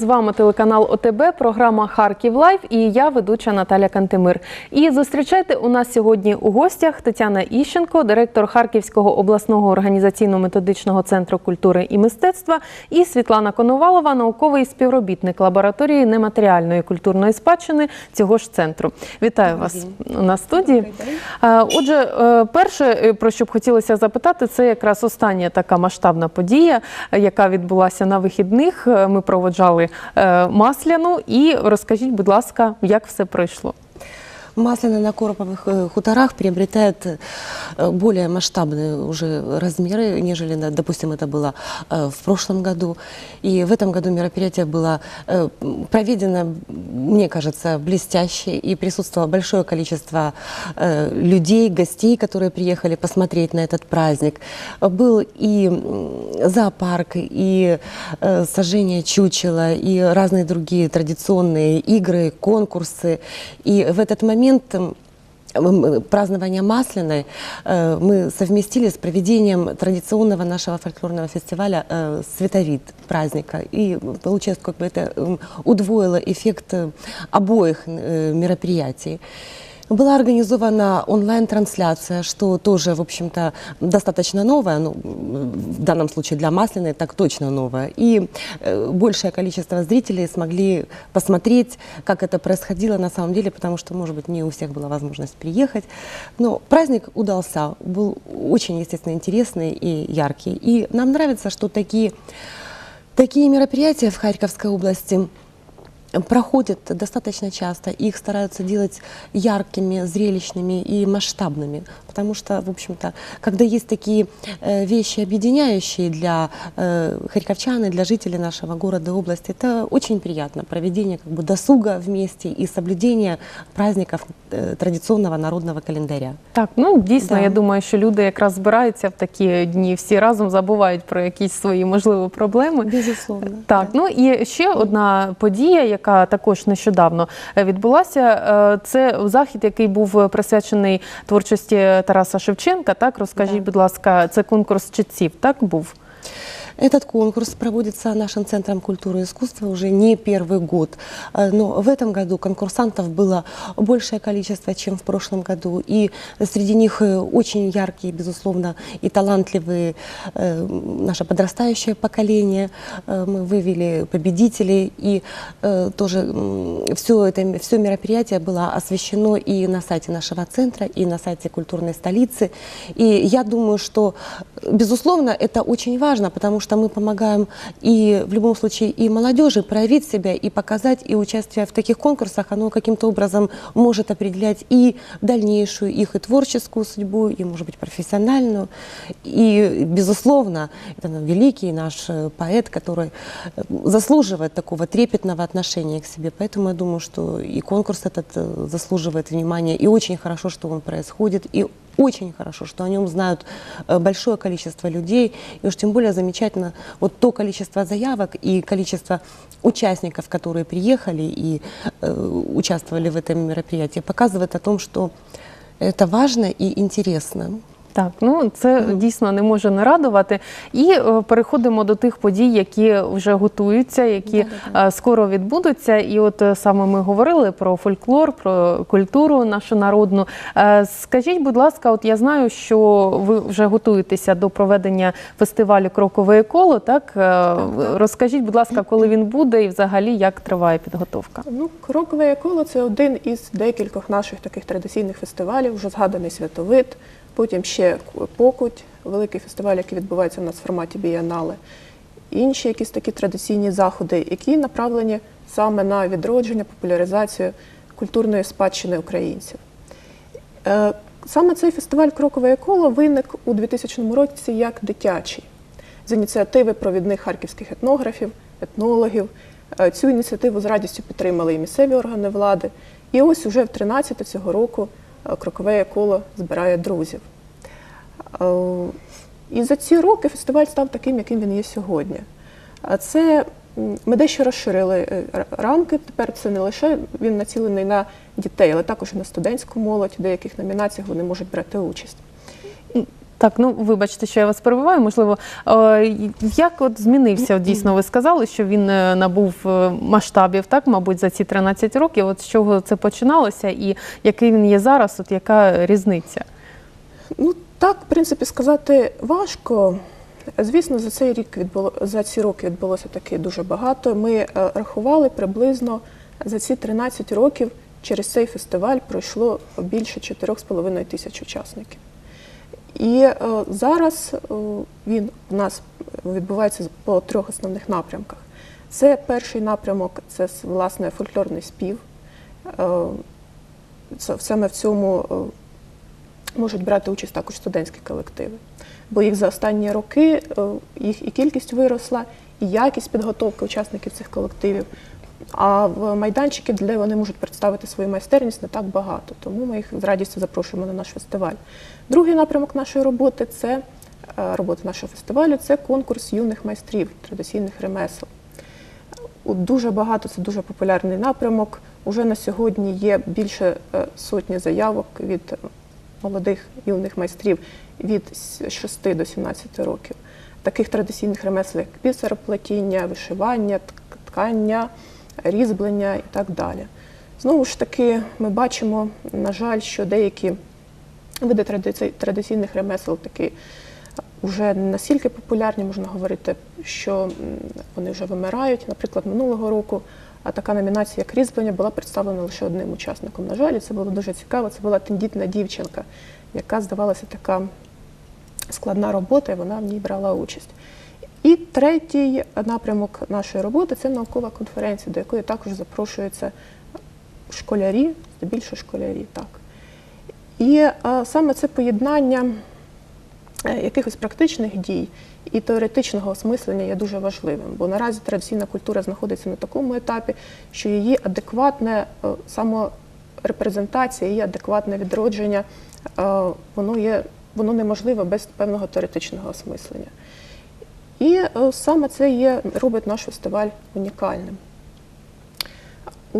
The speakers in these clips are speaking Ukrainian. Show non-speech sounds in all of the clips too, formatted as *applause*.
З вами телеканал ОТБ, програма Харків Лайв і я ведуча Наталя Кантемир. І зустрічайте у нас сьогодні у гостях Тетяна Іщенко, директор Харківського обласного організаційно-методичного центру культури і мистецтва, і Світлана Коновалова, науковий співробітник лабораторії нематеріальної культурної спадщини цього ж центру. Вітаю вас у нас студії. Отже, е, перше, е, про що б хотілося запитати, це якраз остання така масштабна подія, яка відбулася на вихідних. Е, Ми проводжали масляну. І розкажіть, будь ласка, як все пройшло? Масляная на Короповых э, хуторах приобретает э, более масштабные уже размеры, нежели, допустим, это было э, в прошлом году. И в этом году мероприятие было проведено, мне кажется, блестяще, и присутствовало большое количество людей, гостей, которые приехали посмотреть на этот праздник. Был и зоопарк, и сожжение чучела, и разные другие традиционные игры, конкурсы. И в этот момент м, м, празднования Масляной э, мы совместили с проведением традиционного нашего фольклорного фестиваля э, «Световид» праздника. И получилось, как бы это м, удвоило эффект э, обоих э, мероприятий. Была организована онлайн-трансляция, что тоже, в общем-то, достаточно новое, ну, в данном случае для Масляной так точно новое. И э, большее количество зрителей смогли посмотреть, как это происходило на самом деле, потому что, может быть, не у всех была возможность приехать. Но праздник удался, был очень, естественно, интересный и яркий. И нам нравится, что такие, такие мероприятия в Харьковской области проходят достаточно часто. Их стараются делать яркими, зрелищными и масштабными. Потому что, в общем-то, когда есть такие э, вещи, объединяющие для э, харьковчан и для жителей нашего города и области, это очень приятно. Проведение как бы досуга вместе и соблюдение праздников э, традиционного народного календаря. Так, ну дійсно, Да. я думаю, що люди якраз збираються в такі дні, всі разом забувають про якісь свої *laughs* можливі проблеми. Безусловно. Так, ну і ще одна подія, яка також нещодавно е, відбулася. е, Це захід, який був присвячений творчості Тараса Шевченка. Так, розкажіть, будь ласка, це конкурс читців, так був? Этот конкурс проводится нашим Центром культуры и искусства уже не первый год. Э, Но в этом году конкурсантов было большее количество, чем в прошлом году. И среди них э, очень яркие, безусловно, и талантливые э, наше подрастающее поколение. Э, Мы вывели победителей. И тоже все, это, все мероприятие было освещено и на сайте нашего центра, и на сайте культурной столицы. И я думаю, что, безусловно, это очень важно, потому что мы помогаем и в любом случае и молодежи проявить себя и показать, и участие в таких конкурсах, оно каким-то образом может определять и дальнейшую их и творческую судьбу, и, может быть, профессиональную. И, безусловно, это великий наш э, поэт, который э, заслуживает такого трепетного отношения к себе. Поэтому я думаю, что и конкурс этот э, заслуживает внимания, и очень хорошо, что он происходит, и очень хорошо, что о нем знают э, большое количество людей, и уж тем более замечательно вот то количество заявок и количество участников, которые приехали и э, участвовали в этом мероприятии, показывает о том, что это важно и интересно. Так, ну це дійсно не може не радувати. І е, переходимо до тих подій, які вже готуються, які е, скоро відбудуться. І от е, саме ми говорили про фольклор, про культуру нашу народну. Е, скажіть, будь ласка, от я знаю, що ви вже готуєтеся до проведення фестивалю Крокове коло. Так, Е, розкажіть, будь ласка, коли він буде і взагалі як триває підготовка? Ну, Крокове коло це один із декількох наших таких традиційних фестивалів, вже згаданий святовид, потім ще покуть, великий фестиваль, який відбувається у нас в форматі бієнале. Інші якісь такі традиційні заходи, які направлені саме на відродження, популяризацію культурної спадщини українців. Е, Саме цей фестиваль Крокове коло виник у 2000 році як дитячий з ініціативи провідних харківських етнографів, етнологів. Е, Цю ініціативу з радістю підтримали і місцеві органи влади. І ось уже в 13 цього року Крокове коло збирає друзів. Е, І за ці роки фестиваль став таким, яким він є сьогодні. А Це ми дещо розширили е, рамки. Тепер це не лише він націлений на дітей, але також і на студентську молодь. В деяких номінаціях вони можуть брати участь. Так, ну вибачте, що я вас перебиваю. Можливо, е, як от змінився? Дійсно, ви сказали, що він е, набув е, масштабів, так, мабуть, за ці 13 років. От з чого це починалося, і який він є зараз? От яка різниця? Ну так, в принципі, сказати важко. Звісно, за цей рік відбуло за ці роки відбулося таки дуже багато. Ми рахували приблизно за ці 13 років через цей фестиваль пройшло більше 4,5 тисяч учасників. І е, зараз е, він у нас відбувається по трьох основних напрямках. Це перший напрямок, це власне фольклорний спів. Е, саме в цьому можуть брати участь також студентські колективи. Бо їх за останні роки їх і кількість виросла, і якість підготовки учасників цих колективів. А в майданчиків, де вони можуть представити свою майстерність, не так багато. Тому ми їх з радістю запрошуємо на наш фестиваль. Другий напрямок нашої роботи це е, роботи нашого фестивалю це конкурс юних майстрів традиційних ремесел. Дуже багато, це дуже популярний напрямок. Уже на сьогодні є більше е, сотні заявок від молодих юних майстрів від 6 до 17 років. Таких традиційних ремесел, як бісероплетіння, вишивання, ткання, різьблення і так далі. Знову ж таки, ми бачимо, на жаль, що деякі види традицій- традиційних ремесел таки вже настільки популярні, можна говорити, що вони вже вимирають. Наприклад, минулого року така номінація, як різьблення, була представлена лише одним учасником. На жаль, і це було дуже цікаво. Це була тендітна дівчинка, яка здавалася така складна робота, і вона в ній брала участь. І третій напрямок нашої роботи це наукова конференція, до якої також запрошуються школярі, здебільшого школярі. Так. І е, саме це поєднання е, якихось практичних дій і теоретичного осмислення є дуже важливим, бо наразі традиційна культура знаходиться на такому етапі, що її адекватне е, саморепрезентація, її адекватне відродження, воно є воно неможливе без певного теоретичного осмислення. І е, саме це є робить наш фестиваль унікальним.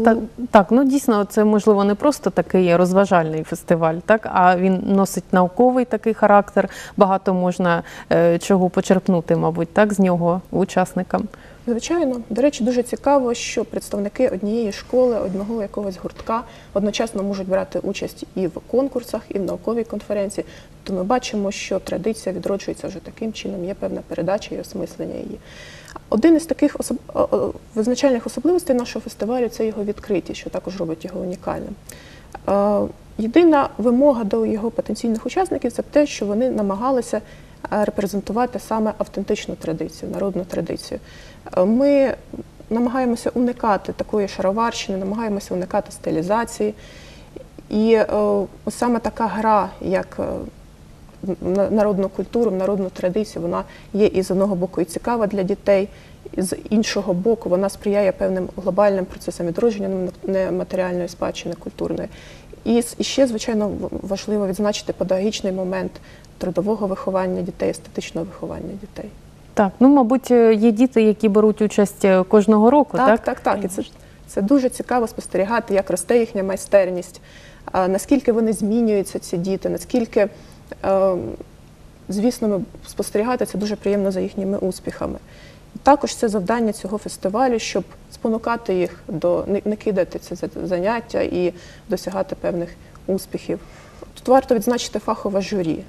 Так, так, ну дійсно, це можливо не просто такий розважальний фестиваль, так а він носить науковий такий характер. Багато можна е, чого почерпнути, мабуть, так з нього учасникам. Звичайно, до речі, дуже цікаво, що представники однієї школи, одного якогось гуртка одночасно можуть брати участь і в конкурсах, і в науковій конференції. То ми бачимо, що традиція відроджується вже таким чином, є певна передача і осмислення її. Один із таких особ... визначальних особливостей нашого фестивалю це його відкритість, що також робить його унікальним. Е, Єдина вимога до його потенційних учасників це те, що вони намагалися е, репрезентувати саме автентичну традицію, народну традицію. Е, Ми намагаємося уникати такої шароварщини, намагаємося уникати стилізації. І е, ось саме така гра, як е, народну культуру, народну традицію, вона є і з одного боку і цікава для дітей, і з іншого боку, вона сприяє певним глобальним процесам відродження нематеріальної спадщини культурної. І, і ще, звичайно, важливо відзначити педагогічний момент трудового виховання дітей, естетичного виховання дітей. Так, ну мабуть, е, є діти, які беруть участь е, кожного року, так? Так, так, так. І це, це дуже цікаво спостерігати, як росте їхня майстерність, наскільки вони змінюються, ці діти, наскільки, е, звісно, ми спостерігати це дуже приємно за їхніми успіхами. Також це завдання цього фестивалю, щоб спонукати їх до не кидати це заняття і досягати певних успіхів. Тут варто відзначити фахове журі.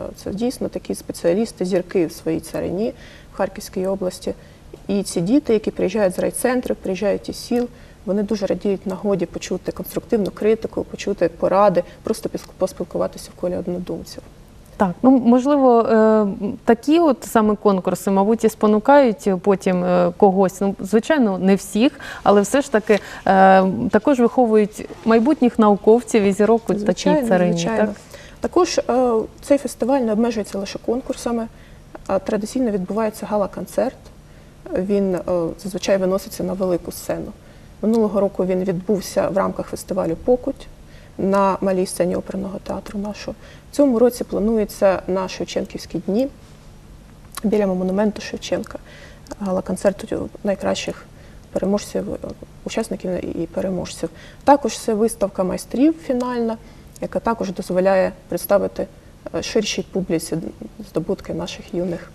Е, Це дійсно такі спеціалісти, зірки в своїй царині в Харківській області. І ці діти, які приїжджають з райцентрів, приїжджають із сіл, вони дуже радіють нагоді почути конструктивну критику, почути поради, просто поспілкуватися в колі однодумців. Так, ну можливо, е, такі от саме конкурси, мабуть, і спонукають потім е, когось. Ну, звичайно, не всіх, але все ж таки також виховують майбутніх науковців і зірок у такій царині. звичайно. Так? Також е, цей фестиваль не обмежується лише конкурсами. а Традиційно відбувається гала-концерт. Він е, зазвичай виноситься на велику сцену. Минулого року він відбувся в рамках фестивалю Покуть на малій сцені оперного театру нашого. В цьому році планується на Шевченківські дні біля монументу Шевченка. Гала-концерт найкращих переможців, учасників і переможців. Також це виставка майстрів фінальна, яка також дозволяє представити е, ширшій публіці здобутки наших юних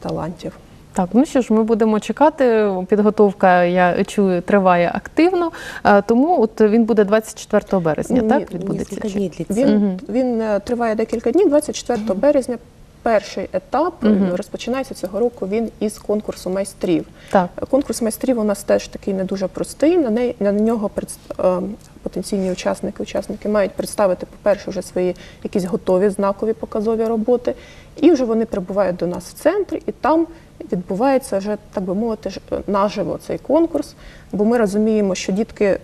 талантів. Так, ну що ж, ми будемо чекати. Підготовка, я чую, триває активно. Е, Тому от він буде 24 березня, Ні, так відбудеться? Несколько днів для. Він, він е, триває декілька днів. 24 березня. Перший етап е, Мгм. розпочинається цього року. Він із конкурсу майстрів. Так. Конкурс майстрів у нас теж такий не дуже простий. На неї на нього е, потенційні учасники, учасники мають представити, по-перше, вже свої якісь готові знакові показові роботи, і вже вони прибувають до нас в центр, і там відбувається вже, так би мовити, наживо цей конкурс. Бо ми розуміємо, що дітки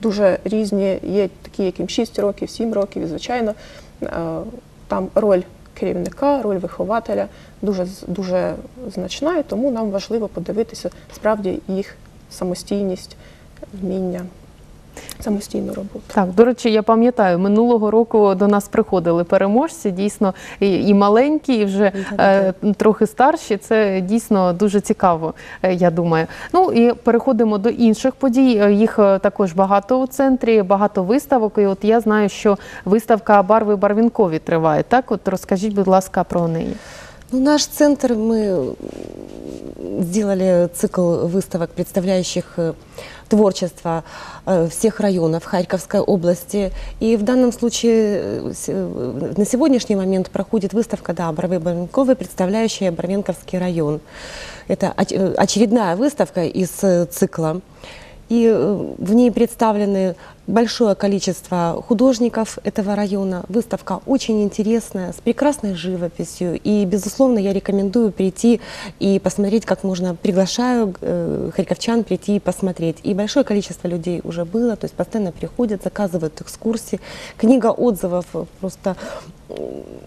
дуже різні, є такі, яким 6 років, 7 років, і звичайно, е, там роль керівника, роль вихователя дуже дуже значна, і тому нам важливо подивитися справді їх самостійність, вміння, самостійну роботу. Так, до речі, я пам'ятаю, минулого року до нас приходили переможці, дійсно і, маленькі, і вже е, трохи старші. Це дійсно дуже цікаво, е, я думаю. Ну і переходимо до інших подій. Е, Їх е, також багато у центрі, багато виставок. І от я знаю, що виставка барви барвінкові триває. Так, от розкажіть, будь ласка, про неї. Ну, наш центр, мы сделали цикл выставок, представляющих э, творчество э, всех районов Харьковской области. И в данном случае э, с- э, на сегодняшний момент проходит выставка да, Боровы Барвинковой, представляющая Барвенковский район. Это оч- э, очередная выставка из э, цикла. И э, в ней представлены большое количество художников этого района. Выставка очень интересная, с прекрасной живописью. И, безусловно, я рекомендую прийти и посмотреть, как можно, приглашаю э, харьковчан прийти и посмотреть. И большое количество людей уже было, то есть постоянно приходят, заказывают экскурсии. Книга отзывов просто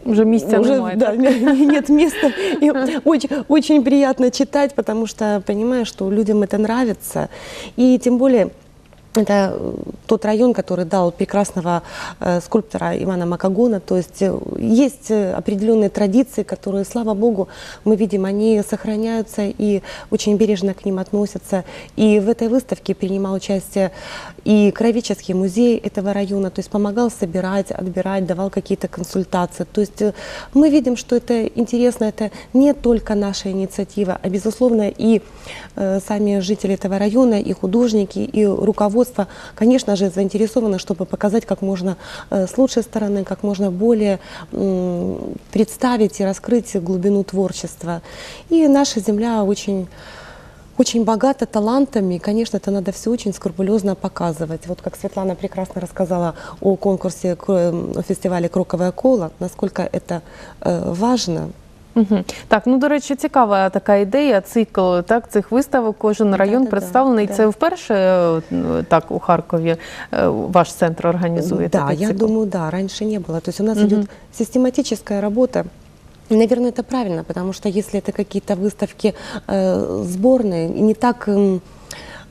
Вже місця уже немає. да, так? нет места. И очень, очень приятно читать, потому что понимаешь, что людям это нравится. И тем более это э, тот район, который дал прекрасного э, скульптора Ивана Макагона. То есть э, есть определенные традиции, которые, слава богу, мы видим, они сохраняются и очень бережно к ним относятся. И в этой выставке принимал участие и Кровеческий музей этого района, то есть помогал собирать, отбирать, давал какие-то консультации. То есть мы видим, что это интересно, это не только наша инициатива, а безусловно и сами жители этого района, и художники, и руководство, конечно же, заинтересованы, чтобы показать как можно э, с лучшей стороны, как можно более м, представить и раскрыть глубину творчества. И наша земля очень очень богата талантами, и, конечно, это надо все очень скрупулезно показывать. Вот как Светлана прекрасно рассказала о конкурсе, кро- о фестивале «Кроковая кола», насколько это э, важно. Мгм. Так, ну до речі, цікава така ідея, цикл так цих виставок. Кожен район Да-да-да, представлений. да. Це вперше е, так у Харкові е, ваш центр організує. Да, такий я цикл? думаю, да, раньше не было. То есть у нас Мгм. идет систематическая работа. И, наверное, это правильно, потому что если это какие-то выставки э, сборные, и не так... м,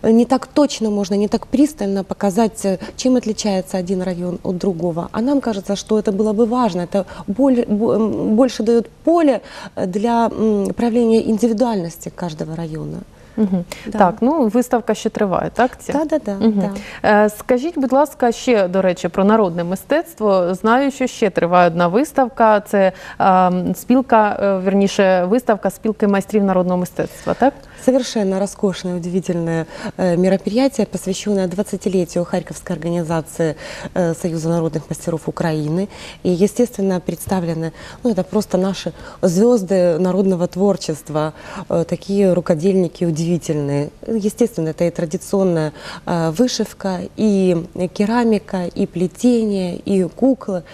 не так точно можно, не так пристально показать, э, чем отличается один район от другого. А нам кажется, что это было бы важно. Это более, бо- м, больше дает поле э, для м, проявления индивидуальности каждого района. Мгм. Да. Так, ну виставка ще триває, так? Ця? Да, да, да. Мгм. да. Е, Скажіть, будь ласка, ще до речі про народне мистецтво. Знаю, що ще триває одна виставка. Це е, спілка, е, вірніше, виставка спілки майстрів народного мистецтва. Так Совершенно роскошное, удивительное э, мероприятие, посвященное 20-летию Харьковской организации э, Союза народных мастеров Украины. И, естественно, представлены, ну, это просто наши звезды народного творчества, э, такие рукодельники удивительные. Естественно, это и традиционная вышивка, и керамика, и плетение, и куклы,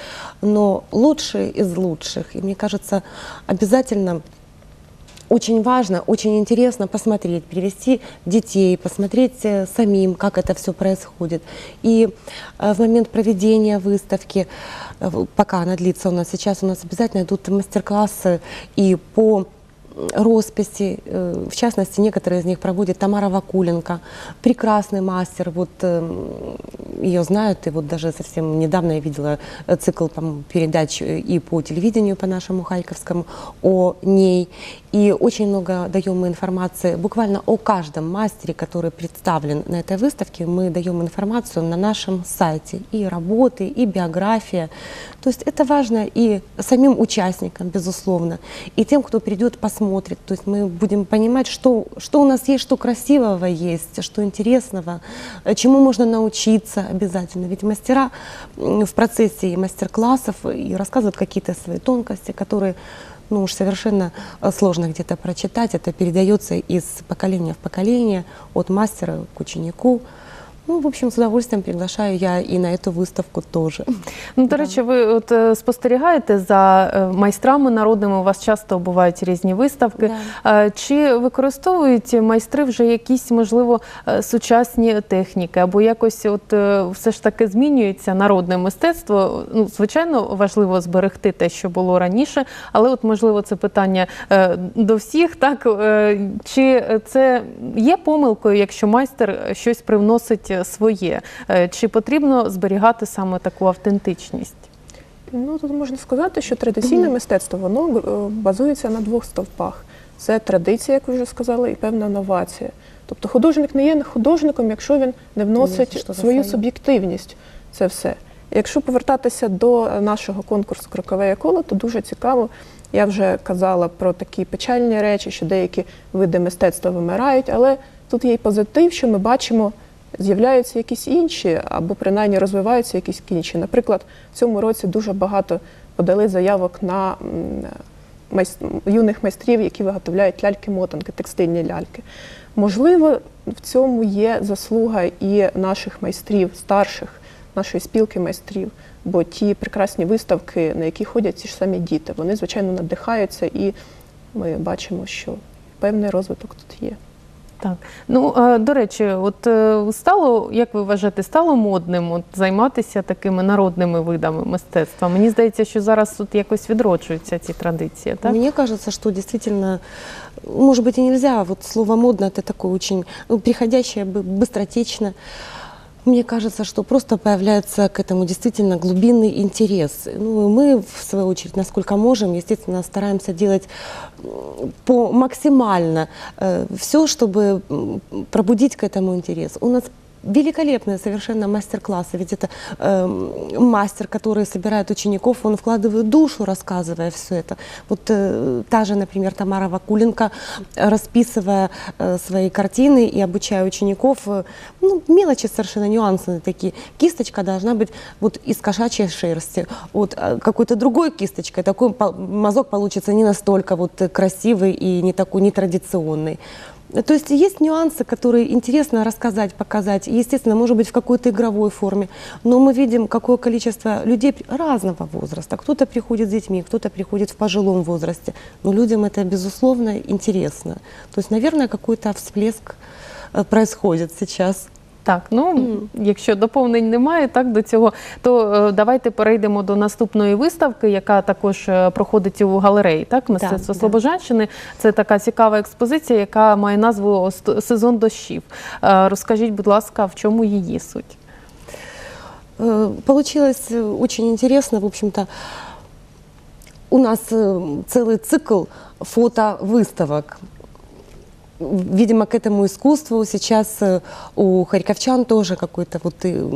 но лучшие из лучших. И мне кажется, обязательно очень важно, очень интересно посмотреть, привести детей, посмотреть э, самим, как это все происходит. И э, в момент проведения выставки, э, в- пока она длится у нас сейчас, у нас обязательно идут мастер-классы и по росписи. Э, В частности, некоторые из них проводит Тамара Вакуленко, прекрасный мастер. Вот э, ее знают, и вот даже совсем недавно я видела э, цикл передач и по телевидению, по нашему Харьковскому, о ней. И очень много даем мы информации буквально о каждом мастере, который представлен на этой выставке. Мы даем информацию на нашем сайте. И работы, и биография. То есть это важно и самим участникам, безусловно, и тем, кто придет, посмотрит. То есть мы будем понимать, что, что у нас есть, что красивого есть, что интересного, э, чему можно научиться обязательно. Ведь мастера м, в процессе и мастер-классов и рассказывают какие-то свои тонкости, которые ну уж совершенно э, сложно где-то прочитать. Это передается из поколения в поколение, от мастера к ученику. Ну, в общем, с удовольствием приглашаю я и на эту выставку тоже. Ну, до речі, ви от е, спостерігаєте за е, майстрами народними. У вас часто бувають різні виставки. Е, Чи використовують майстри вже якісь, можливо, е, сучасні техніки, або якось, от все ж таки змінюється народне мистецтво? Ну, звичайно, важливо зберегти те, що було раніше, але от можливо це питання до всіх. Так чи це є помилкою, якщо майстер щось привносить своє? Е, Чи потрібно зберігати саме таку автентичність? Ну тут можна сказати, що традиційне мистецтво воно е, базується на двох стовпах: це традиція, як ви вже сказали, і певна новація. Тобто художник не є художником, якщо він не вносить свою суб'єктивність. Це все. Якщо повертатися до нашого конкурсу Крокове коло, то дуже цікаво. Я вже казала про такі печальні речі, що деякі види мистецтва вимирають, але тут є й позитив, що ми бачимо, з'являються якісь інші, або принаймні розвиваються якісь інші. Наприклад, в цьому році дуже багато подали заявок на юних майстрів, які виготовляють ляльки-мотанки, текстильні ляльки. Можливо, в цьому є заслуга і наших майстрів, старших, нашої спілки майстрів. Бо ті прекрасні виставки, на які ходять ці ж самі діти, вони, звичайно, надихаються, і ми бачимо, що певний розвиток тут є. Так, ну е, до речі, от е, стало, як ви вважаєте, стало модним от, займатися такими народними видами мистецтва? Мені здається, що зараз тут якось відроджуються ці традиції, так? Мне кажется, что действительно, может быть, и нельзя, вот слово модно это такое очень ну, приходящее, бы- быстротечно. Мне кажется, что просто появляется к этому действительно глубинный интерес. Ну, и мы, в свою очередь, насколько можем, естественно, стараемся делать м, по максимально все, чтобы м, пробудить к этому интерес. У нас великолепные совершенно мастер-классы. Ведь это э, мастер, который собирает учеников, он вкладывает душу, рассказывая все это. Вот э, та же, например, Тамара Вакуленко, э, расписывая э, свои картины и обучая учеников, э, ну, мелочи совершенно нюансные такие. Кисточка должна быть вот из кошачьей шерсти, вот э, какой-то другой кисточкой, такой пол- мазок получится не настолько вот э, красивый и не такой нетрадиционный. То есть есть нюансы, которые интересно рассказать, показать. И, Естественно, может быть, в какой-то игровой форме. Но мы видим, какое количество людей разного возраста. Кто-то приходит с детьми, кто-то приходит в пожилом возрасте. Но людям это, безусловно, интересно. То есть, наверное, какой-то всплеск э, происходит сейчас. Так, ну якщо доповнень немає, так до цього, то е, давайте перейдемо до наступної виставки, яка також е, проходить у галереї. Так, мистецтво да. Слобожанщини. Це така цікава експозиція, яка має назву «Ост- Сезон дощів. Е, Розкажіть, будь ласка, в чому її суть? Э, Получилось э, очень интересно, в общем-то. У нас э, целый цикл фотовыставок. Видимо, к этому искусству сейчас э, у харьковчан тоже какой-то вот э,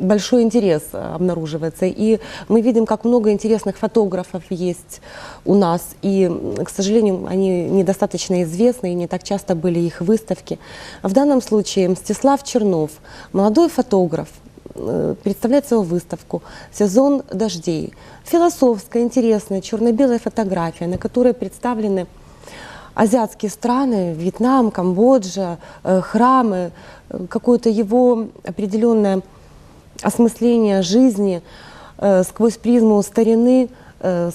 большой интерес обнаруживается. И мы видим, как много интересных фотографов есть у нас. И, к сожалению, они недостаточно известны, и не так часто были их выставки. В данном случае Мстислав Чернов, молодой фотограф, э, представляет свою выставку «Сезон дождей». Философская, интересная, черно-белая фотография, на которой представлены азиатские страны, Вьетнам, Камбоджа, э, храмы, э, какое-то его определенное осмысление жизни э, сквозь призму старины,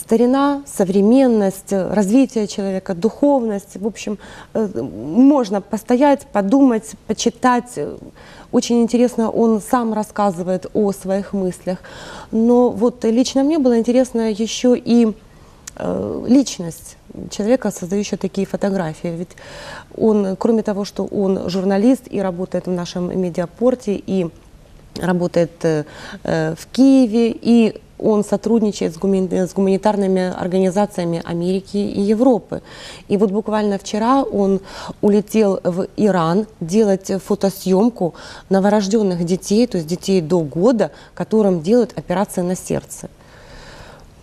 старина, современность, развитие человека, духовность. В общем, можно постоять, подумать, почитать. Очень интересно, он сам рассказывает о своих мыслях. Но вот лично мне было интересно еще и личность человека, создающего такие фотографии. Ведь он, кроме того, что он журналист и работает в нашем медиапорте, и работает э, э, в Киеве, и он сотрудничает с, гуми- с гуманитарными организациями Америки и Европы. И вот буквально вчера он улетел в Иран делать фотосъемку новорожденных детей, то есть детей до года, которым делают операции на сердце.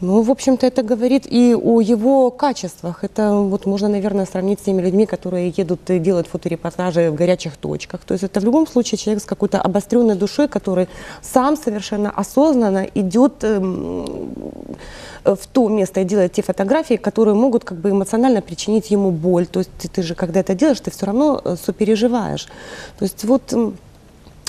Ну, в общем-то, это говорит и о его качествах. Это вот можно, наверное, сравнить с теми людьми, которые едут и делают фоторепортажи в горячих точках. То есть это в любом случае человек с какой-то обостренной душой, который сам совершенно осознанно идет эм, в то место и делает те фотографии, которые могут как бы эмоционально причинить ему боль. То есть ты, ты же, когда это делаешь, ты все равно э, сопереживаешь. То есть вот м,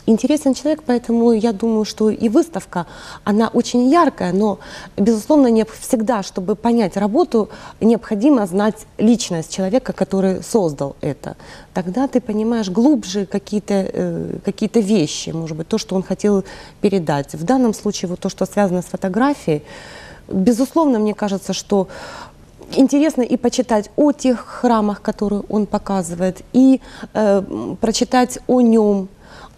интересен человек, поэтому я думаю, что и выставка, она очень яркая, но, безусловно, не всегда, чтобы понять работу, необходимо знать личность человека, который создал это. Тогда ты понимаешь глубже какие-то э, какие вещи, может быть, то, что он хотел передать. В данном случае вот то, что связано с фотографией, безусловно, мне кажется, что интересно и почитать о тех храмах, которые он показывает, и э, прочитать о нем,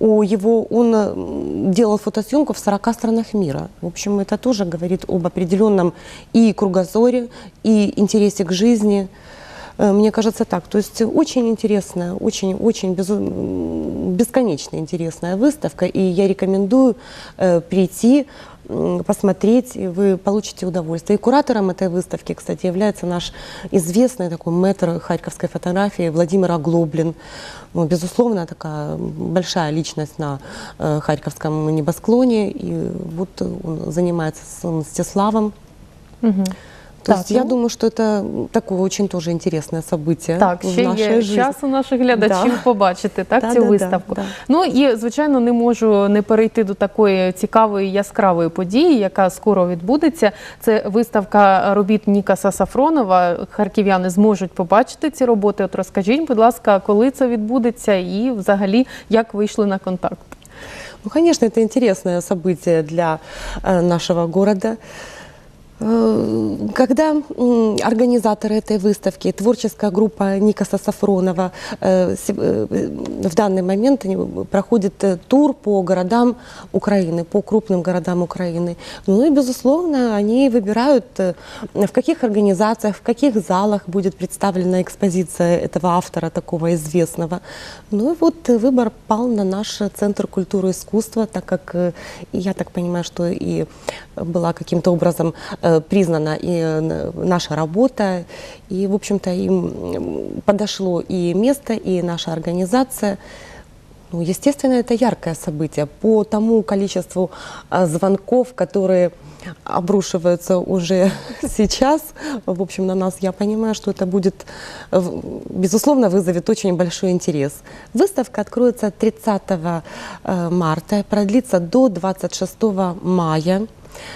о его, он э, делал фотосъемку в 40 странах мира. В общем, это тоже говорит об определенном и кругозоре, и интересе к жизни. Э, Мне кажется так. То есть очень интересная, очень-очень бесконечно интересная выставка. И я рекомендую э, прийти, м, посмотреть, и вы получите удовольствие. И куратором этой выставки, кстати, является наш известный такой мэтр харьковской фотографии Владимир Оглоблин. Ну, безусловно, такая большая личность на э, харьковском небосклоне. И вот он занимается с Мстиславом. Мгм. То Так, есть я ну. думаю, что это такое очень тоже интересное событие Так, в ще нашей є жизни. час у наших глядачів Да. побачити так, Да, цю да, да, виставку. да. Ну і звичайно не можу не перейти до такої цікавої яскравої події, яка скоро відбудеться. Це виставка робіт Нікаса Сафронова. Харків'яни зможуть побачити ці роботи. От розкажіть, будь ласка, коли це відбудеться, і взагалі як вийшли на контакт? Ну, конечно, это интересное событие для э, нашего города. Э, Когда организаторы этой выставки, творческая группа Никаса Сафронова, э, э, в данный момент проходит тур по городам Украины, по крупным городам Украины. Ну и, безусловно, они выбирают, в каких организациях, в каких залах будет представлена экспозиция этого автора, такого известного. Ну и вот выбор пал на наш Центр культуры и искусства, так как, я так понимаю, что и была каким-то образом признана и э, наша работа, и, в общем-то, им м, подошло и место, и наша организация. Ну, естественно, это яркое событие. По тому количеству а, звонков, которые обрушиваются уже *laughs* сейчас, в общем, на нас, я понимаю, что это будет, э, в- безусловно, вызовет очень большой интерес. Выставка откроется 30 э, марта, продлится до 26 мая.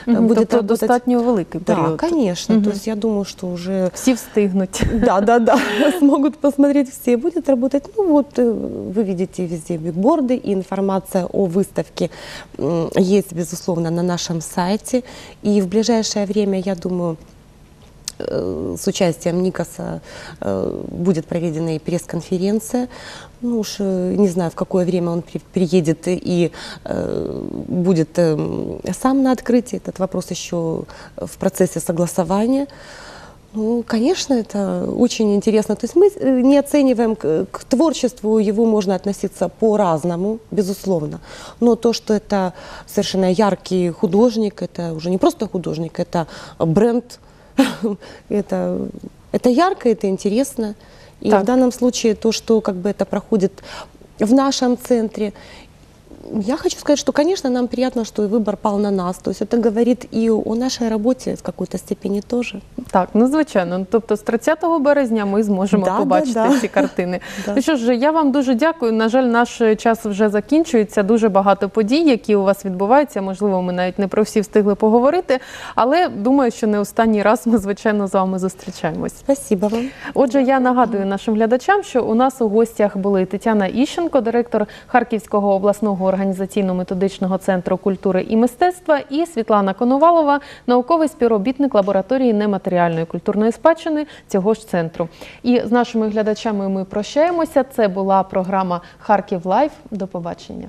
Э, Мгм, Будет тобто работать- достатньо великий Да, період. конечно. Мгм. То есть я думаю, что уже Всі встигнуть. да, да, да, *laughs* смогут посмотреть все. Будет работать, ну вот, э, вы видите везде бигборды, и информация о выставке м, есть, безусловно, на нашем сайте. И в ближайшее время, я думаю, э, с участием Никаса э, будет проведена и пресс-конференция. Ну уж э, не знаю, в какое время он при- приедет и э, будет э, сам на открытии. Этот вопрос еще в процессе согласования. Ну, конечно, это очень интересно. То есть мы э, не оцениваем к, к творчеству, его можно относиться по-разному, безусловно. Но то, что это совершенно яркий художник, это уже не просто художник, это бренд, *laughs* это, это ярко, это интересно. И Так. в данном случае то, что как бы это проходит в нашем центре, я хочу сказать, что, конечно, нам приятно, что и выбор пал на нас. То есть это говорит и о нашей работе в какой-то степени тоже. Так, ну звичайно. Ну, Тобто з 30 березня ми зможемо Да, да, побачити да. ці картини. *laughs* Да. Ну що ж, я вам дуже дякую. На жаль, наш час вже закінчується. Дуже багато подій, які у вас відбуваються. Можливо, ми навіть не про всі встигли поговорити, але думаю, що не останній раз ми звичайно з вами зустрічаємось. Спасибо вам. Отже, я нагадую нашим глядачам, що у нас у гостях були Тетяна Іщенко, директор Харківського обласного організаційно-методичного центру культури і мистецтва, і Світлана Коновалова, науковий співробітник лабораторії нематеріальної культурної спадщини цього ж центру. І з нашими глядачами ми прощаємося. Це була програма Харків Лайф. До побачення.